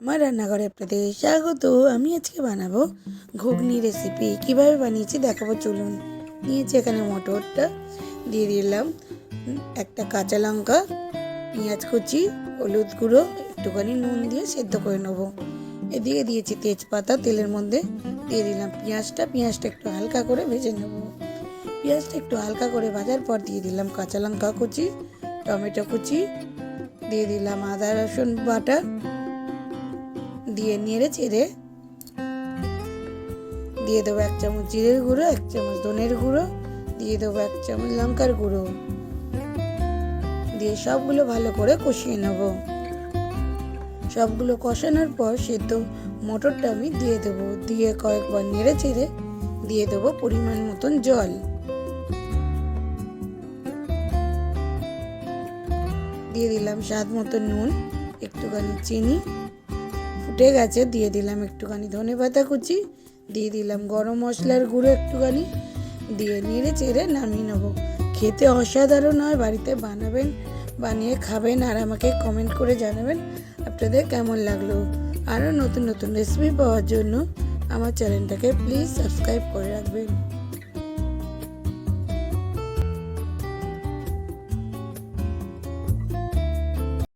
আমার রান্নাঘরে আপনাদের স্বাগত। আমি আজকে বানাবো ঘুগনি রেসিপি কীভাবে বানিয়েছি দেখাবো, চলুন। নিয়েছি এখানে মটরটা, দিয়ে দিলাম একটা কাঁচা লঙ্কা, পেঁয়াজ কুচি, হলুদ গুঁড়ো, একটুখানি নুন দিয়ে সেদ্ধ করে নেব। এদিকে দিয়েছি তেজপাতা, তেলের মধ্যে দিয়ে দিলাম পেঁয়াজটা। পেঁয়াজটা একটু হালকা করে ভেজে নেব। পেঁয়াজটা একটু হালকা করে ভাজার পর দিয়ে দিলাম কাঁচা লঙ্কা কুচি, টমেটো কুচি, দিয়ে দিলাম আদা রসুন বাটা দিয়ে নেড়ে চেড়ে দিয়ে দেবো এক চামচ জিরের গুঁড়ো, এক চামচ ধনের গুঁড়ো, দিয়ে দেবো এক চামচ লঙ্কার গুঁড়ো। দিয়ে সবগুলো ভালো করে কষিয়ে নেব। সবগুলো কষানোর পর সেদ্ধ মটরটা আমি দিয়ে দেবো। দিয়ে কয়েকবার নেড়ে চেড়ে দিয়ে দেবো পরিমাণ মতন জল। দিয়ে দিলাম স্বাদ মতো নুন, একটুখানি চিনি ফুটে গেছে, দিয়ে দিলাম একটুখানি ধনে পাতা কুচি, দিয়ে দিলাম গরম মশলার গুঁড়ো একটুখানি, দিয়ে নেড়ে চেড়ে নামিয়ে নেব। খেতে অসাধারণ হয়, বাড়িতে বানাবেন, বানিয়ে খাবেন, আর আমাকে কমেন্ট করে জানাবেন আপনাদের কেমন লাগল। আরও নতুন নতুন রেসিপি পাওয়ার জন্য আমার চ্যানেলটাকে প্লিজ সাবস্ক্রাইব করে রাখবেন।